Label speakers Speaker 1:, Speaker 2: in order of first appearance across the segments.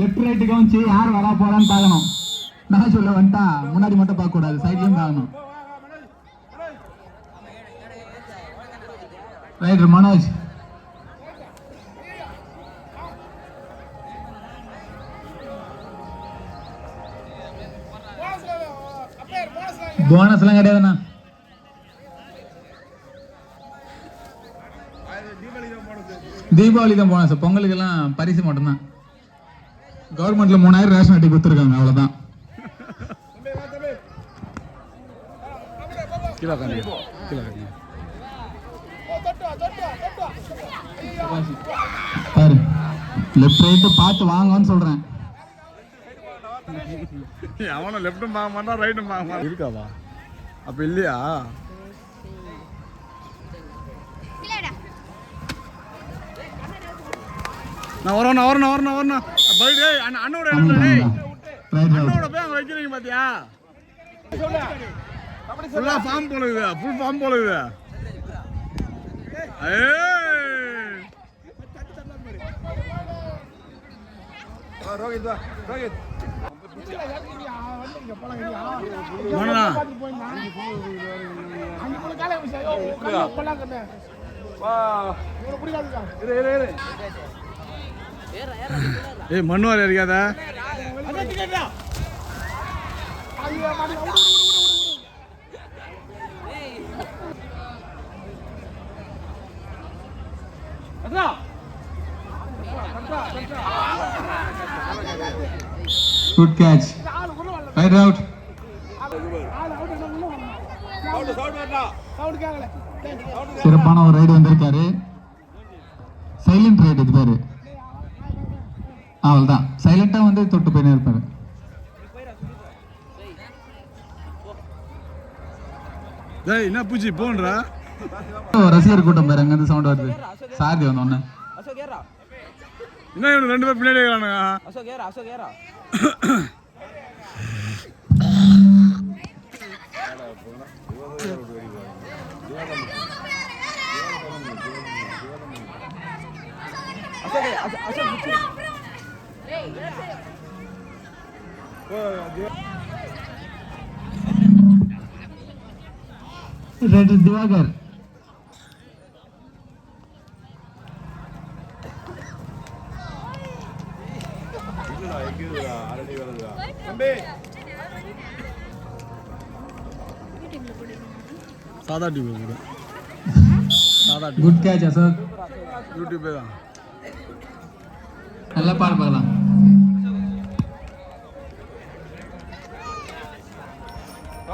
Speaker 1: Left right கவனிச்சு யார் வரா போறான்னு பார்க்கணும். நான் சொல்ல வந்துட்டா முன்னாடி மட்டும் பார்க்க கூடாது சைட்லயும் பார்க்கணும். ரைட் மனோஜ். போனஸ் எல்லாம் கிடையாதுண்ணா தீபாவளி தான் போனஸ் பொங்கலுக்கு எல்லாம் பரிசு மட்டும்தான். கவர்மெண்ட்ல மூணாயிரம் ரேஷன் அட்டை கொடுத்துருக்காங்க அவ்வளவுதான். பாரு லெஃப்ட் ரைட்டு பார்த்து வாங்கன்னு சொல்றேன்.
Speaker 2: அவனும் லெஃப்ட்டும் பார்க்க மாட்டான் ரைட்டும் பார்க்க மாட்டான். இருக்காவா? அப்ப இல்லையா? நான் வரணும் நான் வரணும் வரணும் அண்ணா அண்ணோட அண்ணோட போய் அங்க வைக்கிறீங்க பாத்தியா? ஃபுல்லா ஃபார்ம் போல இது ஃபுல் ஃபார்ம் போல இது ரோஹித் ரோஹித் ஏய் மண்ணுவாரி இருக்காத
Speaker 1: குட் கேட்ச் ரைட் அவுட் சிறப்பான ஒரு ரைடு வந்திருக்காரு. சைலண்ட் ரைடு இது பேரு. அவள்தான். சைலண்டா வந்து தொட்டு போயினே இருப்பாரு.
Speaker 2: டேய் என்ன பூச்சி போன்ற?
Speaker 1: ரசிகர் கூட்டம் பேர் அங்கிருந்து சவுண்ட் வருது. சாரதி வந்த
Speaker 3: ஏறா
Speaker 2: என்ன இவனு ரெண்டு பேர் பின்னாடி இருக்கிறானுங்க
Speaker 3: அசோக் ஏறா அசோக் ஏறா அசோக் அசோக் அசோக் பிடிச்சிரு.
Speaker 1: ரெட் திவாகர்
Speaker 2: சாதா டிவி கூட சாதா டிவி
Speaker 1: குட் கேட்ச் அசோக்
Speaker 2: யூடியூபே தான்
Speaker 1: நல்லா பாடு பார்க்கலாம்
Speaker 2: சவுண்ட் இல்லையா என்ன கவனிக்கிட்ட
Speaker 1: பாவி நல்ல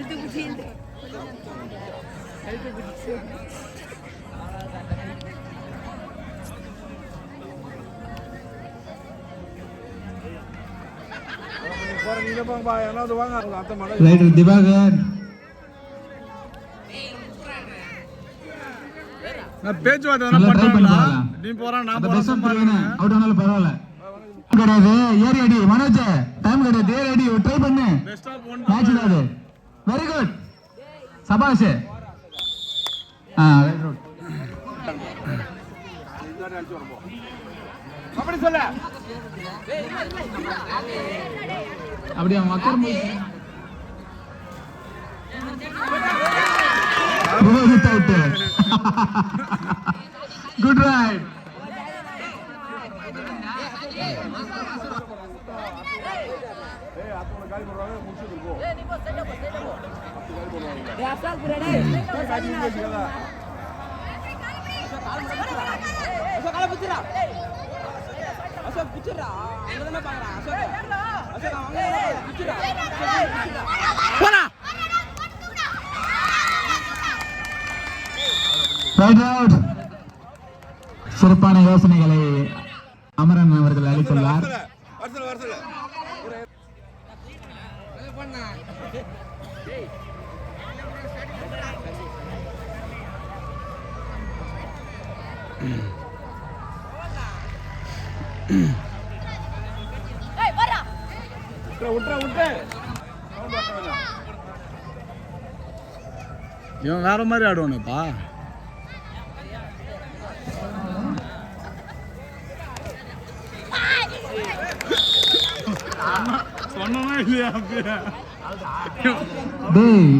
Speaker 4: கழுத்து பிடிச்சிட்டு கழுத்து பிடிச்சி
Speaker 1: திவாகர்
Speaker 2: பேச்சுவார்த்தை பண்றாங்களா நீ போறான் நான் போறேன்.
Speaker 1: அவுட் ஆனாலும் பரவாயில்ல. கிடையாது. ஏறி அடி. மனோஜ் டைம் கிடையாது. ஏறி அடி. ட்ரை பண்ணு. மேட்ச் வெரி குட் சபாஷ். ஆ ரைட் ரோட்
Speaker 2: அப்படி சொல்ல.
Speaker 1: அப்படி அவன் மக்கர் Rohit out good raid
Speaker 3: Ashok கால பிடிச்சிரா அசோக் பிடிச்சிரா அங்க தானே பாக்குறான் அசோக். அசோக் அவங்க பிடிச்சிரா
Speaker 2: போடா.
Speaker 1: ரைட் அவுட் சிறப்பான யோசனைகளை அமரன் அவர்கள் அளித்துள்ளார்.
Speaker 2: வருஷம் விட்டு இவன் வேற மாதிரி ஆடுவானேப்பா. இல்லையா
Speaker 1: டேய்.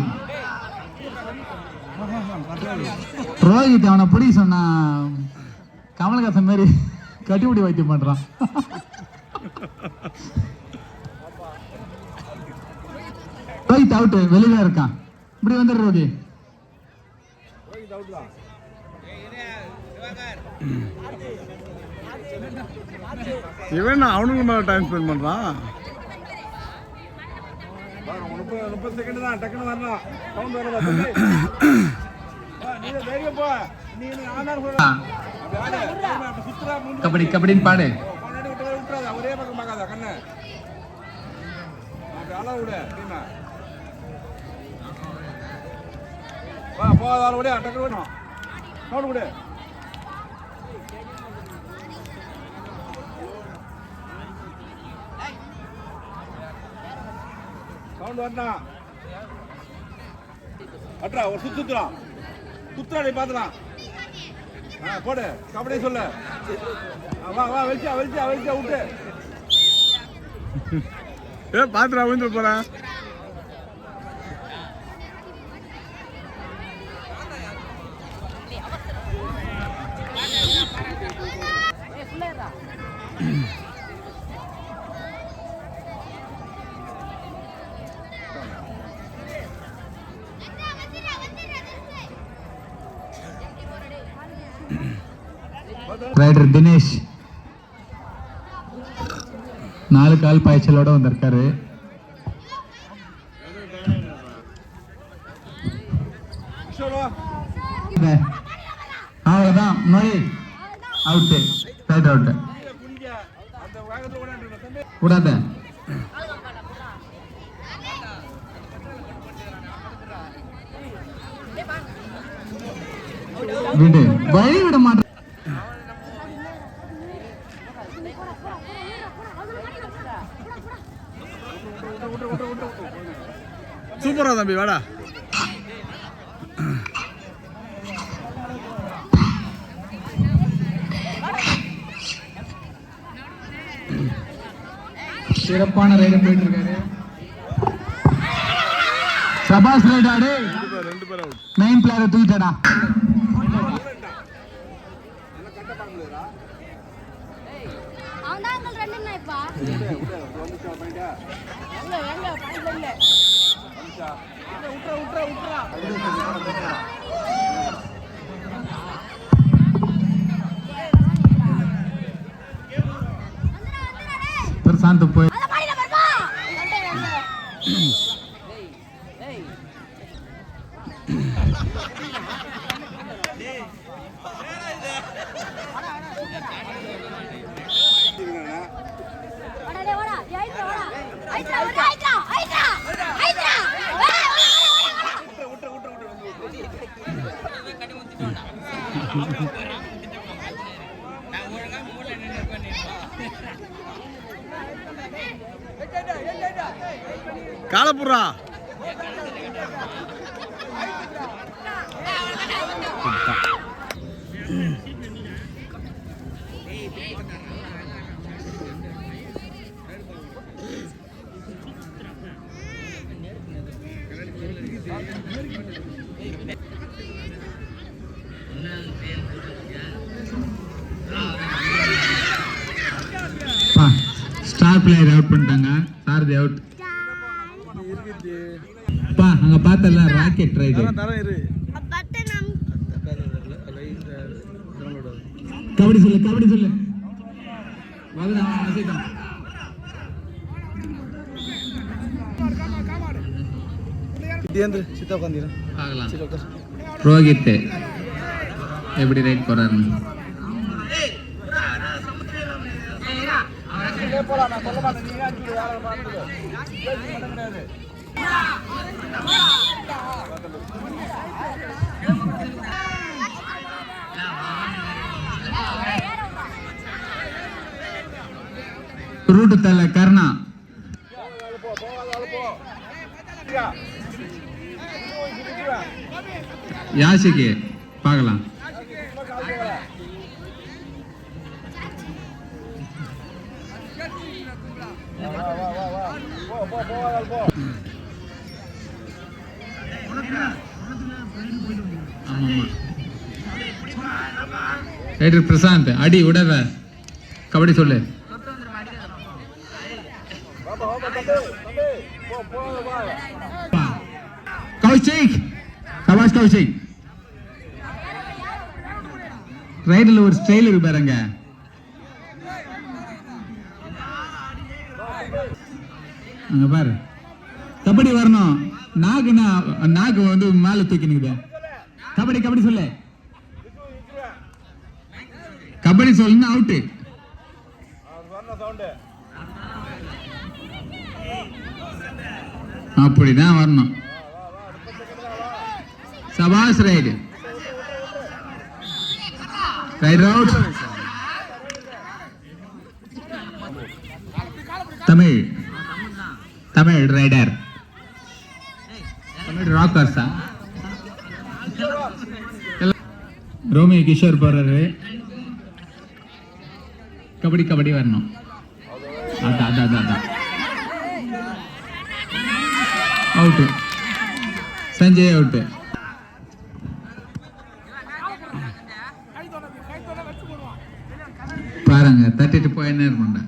Speaker 1: ரோஹித் அவனை பிடி சொன்னா கமலஹாசன் மாதிரி கட்டிபுடி வைத்தியம் பண்றான். ரோஹித் அவுட் வெளியில இருக்கான். இப்படி வந்துடு ரோகி.
Speaker 2: இவன் அவனுக்கு மேல டைம் ஸ்பெண்ட் பண்றான். முப்பது முப்பது செகண்ட் தான் டக்குன்னு வரலாம். சவுண்ட் வரதா நீ தைரியம் போ. நீ ஆனார் சுத்துறா
Speaker 1: கபடி கபடின்னு பாடு.
Speaker 2: விட்டு விட்டுறாத. ஒரே பக்கம் பார்க்காத கண்ணு. அளவு விடு டீமா வா போதால விடு டக்குனு வேணும் சவுண்ட் விடு. சவுண்ட் வரணும் அட்ரா ஒரு சுத்து சுத்துறான் சுத்துறா. நீ பார்த்துலாம் ஆ போடு. கபடி சொல்லு. வா வா வெளிச்சா வெளிச்சா வெளிச்சா விட்டு. ஏ பாத்துடா விழுந்து போறேன்
Speaker 1: ரைடர் தினேஷ் நாலு கால் பாய்ச்சலோட வந்திருக்காரு. அவ்வளவுதான். நோய். அவுட்டு ரைட் அவுட்டு கூடாத. விடு. வழி விட மாட்டேன்
Speaker 2: சூப்பரா தம்பி வாடா.
Speaker 1: சிறப்பான ரைடு போயிட்டு இருக்காரு சபாஸ் ரைட் ஆடு மெயின் பிளேயரை தூக்கிட்டடா
Speaker 5: அவன் தான் ரெண்டு நாய்ப்பா
Speaker 1: பிரசாந்த் போய்
Speaker 5: அத பாடில பாருப்பா வாடா வாடா ஐட்ரா வாடா ஐட்ரா வாடா ஐட்ரா ஐட்ரா ஐட்ரா
Speaker 2: புறா
Speaker 1: ஸ்டார் பிளேயர் அவுட் பண்ணிட்டாங்க. சாரதி அவுட் அங்க பார்த்தல ராக்கெட் ரைடு கபடி சொல்லு கபடி சொல்லு ரோஹித் எப்படி ரைட்
Speaker 2: நீங்களே போலாம் நான் சொல்ல மாட்டேன் நீங்க வேலை பார்த்துட்டு ರೂಟ್ ತಲೆ கிடையாது
Speaker 1: யாசிக்கு பார்க்கலாம். கர்ணா
Speaker 2: போ போகாத போ போ போ போ
Speaker 1: ரைடர் பிரசாந்த் அடி உடவ கபடி சொல்லு
Speaker 2: பாப்பா
Speaker 1: கௌஷிக் சபாஷ் கௌஷிக் ரைடில் ஒரு ஸ்டைல் இருக்கு பாருங்க அங்க பாரு கபடி வரணும். நாக்குனா நாக்கு வந்து மேல தூக்கி நிக்குது. கபடி கபடி சொல்லு. கபடி சொல்லுன்னு அவுட்டு அப்படிதான் வரணும். சபாஸ் raid. Raid out Tamil. Tamil raider ராக்கர்ஸா Romi Kishore போறாரு. கபடி கபடி வரணும். அதான் அதான் அதான் அதான். அவுட்டு சஞ்சய் அவுட்டு பாருங்க தட்டிட்டு போயின்னு இருக்கணும்டா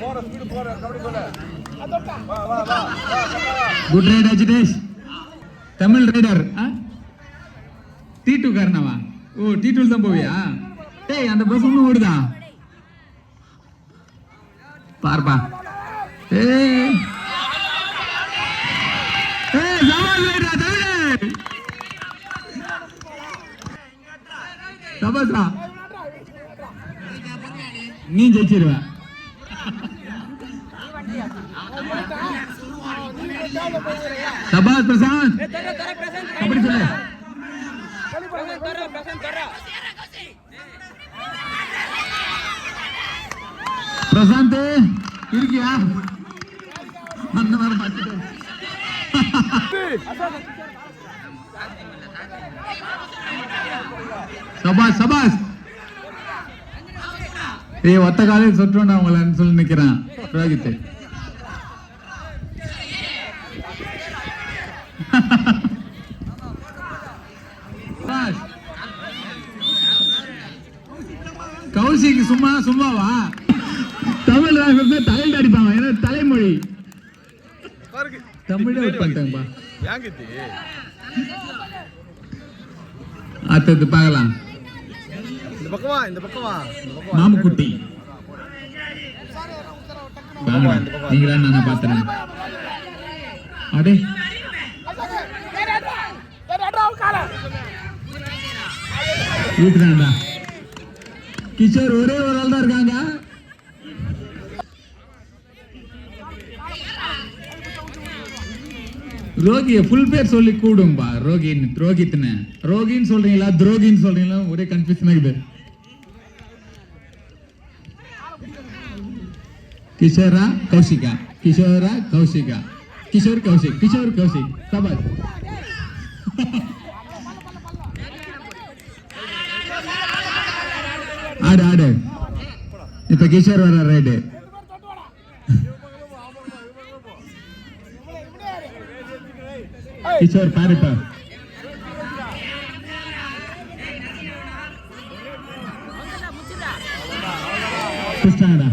Speaker 2: போற ஸ்பீடு போற கபடி சொல்லு வா வா வா வா கண்ணா வா
Speaker 1: good raid Ajitesh Tamil raider D டூ காரணவா ஓ டி டூல தான் போவியா? டேய் அந்த பஸ் ஒன்றும் ஓடுதா? பார்ப்பா. ஏய். நீ ஜெயிச்சிருவேன் சபாஸ் பிரசாந்த். அப்படி சொல்லு. பிரசாந்த் இருக்கியா? அந்த மாதிரி பார்த்துட்டு. சபாஸ் சபாஸ் ஏய் ஒத்த காலையில் சொட்டோண்டா உங்களன்னு சொல்லி நிக்கிறான். ரோஹித் சபாஷ். கௌசிக் சும்மா சும்மாவா தமிழ் ராகத்தை தலையில் அடிப்பாங்க ஏன்னா தலைமொழி தமிழே அவுட் பண்ணிட்டாங்கப்பா அடுத்தது பார்க்கலாம்
Speaker 2: இந்த பக்கமா இந்த பக்கமா
Speaker 1: மாமுக்குட்டி. நீங்களா பாத்துறேன் அடே வீட்டுதான்டா கிஷோர் ஒரே ஒரு ஆள் தான் இருக்காங்க. ரோகிய ஃபுல் பேர் சொல்லி கூடும்பா. ரோகின் ரோகித்னு. ரோகின்னு சொல்றீங்களா துரோகின்னு சொல்றீங்களா? ஒரே கன்ஃபியூஷன் இருக்குது. கிஷோரா கௌஷிகா கிஷோரா கௌஷிகா கிஷோர் கௌஷிக் கிஷோர் கௌஷிக் சபாஷ். ஆடு ஆடு. இப்ப கிஷோர் வர ரைடு கிஷோர் பாருப்பா. கிருஷ்ணாடா